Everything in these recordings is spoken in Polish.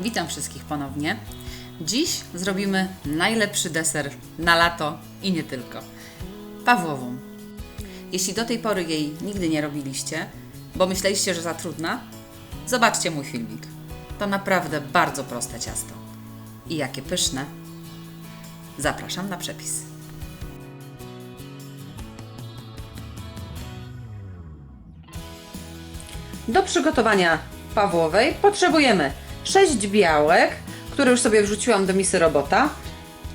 Witam wszystkich ponownie. Dziś zrobimy najlepszy deser na lato i nie tylko. Pawłową. Jeśli do tej pory jej nigdy nie robiliście, bo myśleliście, że za trudna, zobaczcie mój filmik. To naprawdę bardzo proste ciasto. I jakie pyszne. Zapraszam na przepis. Do przygotowania pawłowej potrzebujemy 6 białek, które już sobie wrzuciłam do misy robota,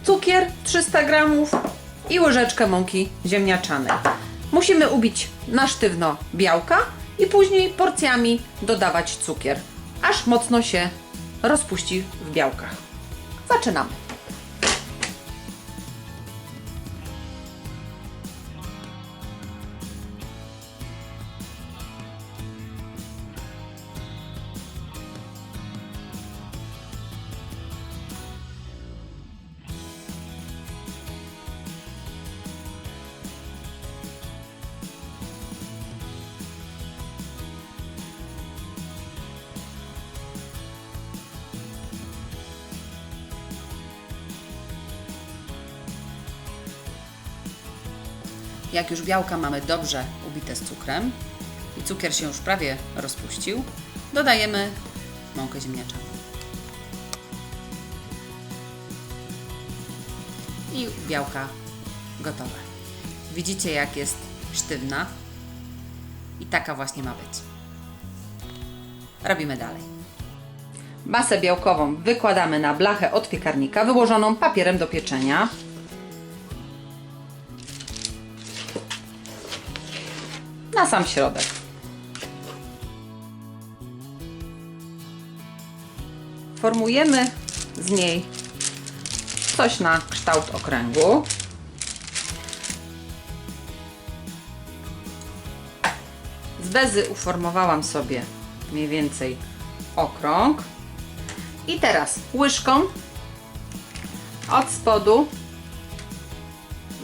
cukier 300 g i łyżeczkę mąki ziemniaczanej. Musimy ubić na sztywno białka i później porcjami dodawać cukier, aż mocno się rozpuści w białkach. Zaczynamy. Jak już białka mamy dobrze ubite z cukrem i cukier się już prawie rozpuścił, dodajemy mąkę ziemniaczaną. I białka gotowe. Widzicie jak jest sztywna i taka właśnie ma być. Robimy dalej. Masę białkową wykładamy na blachę od piekarnika wyłożoną papierem do pieczenia. Na sam środek. Formujemy z niej coś na kształt okręgu. Z bezy uformowałam sobie mniej więcej okrąg. I teraz łyżką od spodu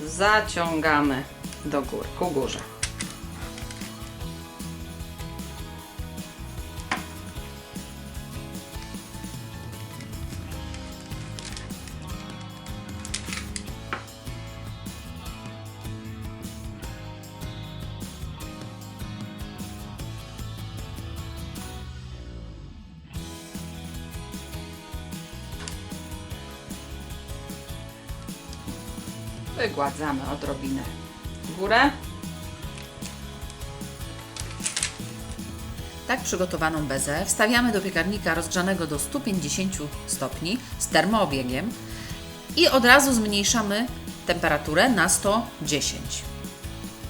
zaciągamy do góry, ku górze. Wygładzamy odrobinę górę. Tak przygotowaną bezę wstawiamy do piekarnika rozgrzanego do 150 stopni z termoobiegiem i od razu zmniejszamy temperaturę na 110.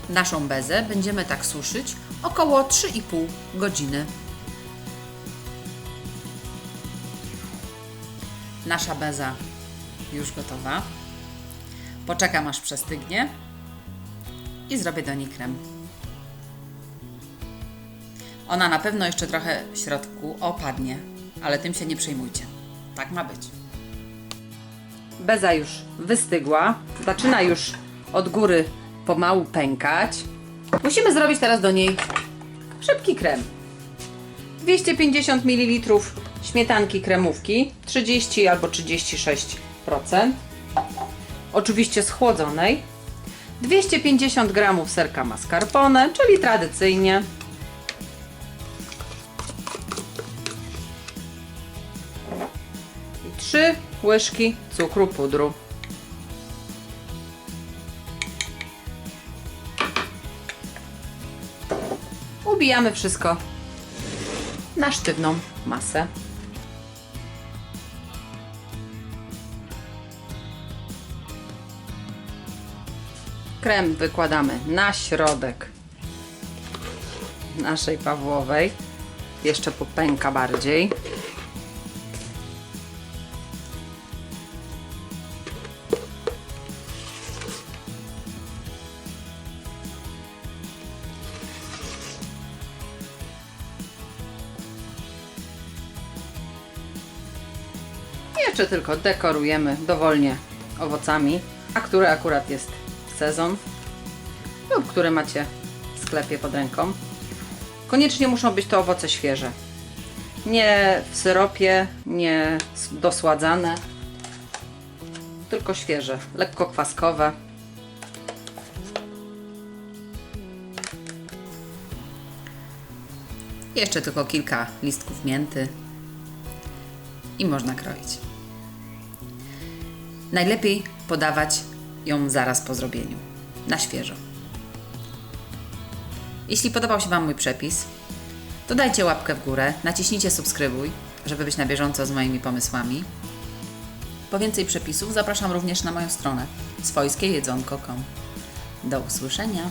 Naszą bezę będziemy tak suszyć około 3,5 godziny. Nasza beza już gotowa. Poczekam aż przestygnie i zrobię do niej krem. Ona na pewno jeszcze trochę w środku opadnie, ale tym się nie przejmujcie. Tak ma być. Beza już wystygła, zaczyna już od góry pomału pękać. Musimy zrobić teraz do niej szybki krem. 250 ml śmietanki kremówki, 30 albo 36%. Oczywiście schłodzonej. 250 g serka mascarpone, czyli tradycyjnie. I 3 łyżki cukru pudru. Ubijamy wszystko na sztywną masę. Krem wykładamy na środek naszej pawłowej. Jeszcze popęka bardziej. Jeszcze tylko dekorujemy dowolnie owocami, a które akurat jest sezon lub które macie w sklepie pod ręką. Koniecznie muszą być to owoce świeże. Nie w syropie, nie dosładzane, tylko świeże, lekko kwaskowe. Jeszcze tylko kilka listków mięty i można kroić. Najlepiej podawać ją zaraz po zrobieniu, na świeżo. Jeśli podobał się Wam mój przepis, to dajcie łapkę w górę, naciśnijcie subskrybuj, żeby być na bieżąco z moimi pomysłami. Po więcej przepisów zapraszam również na moją stronę swojskiejedzonko.com. Do usłyszenia!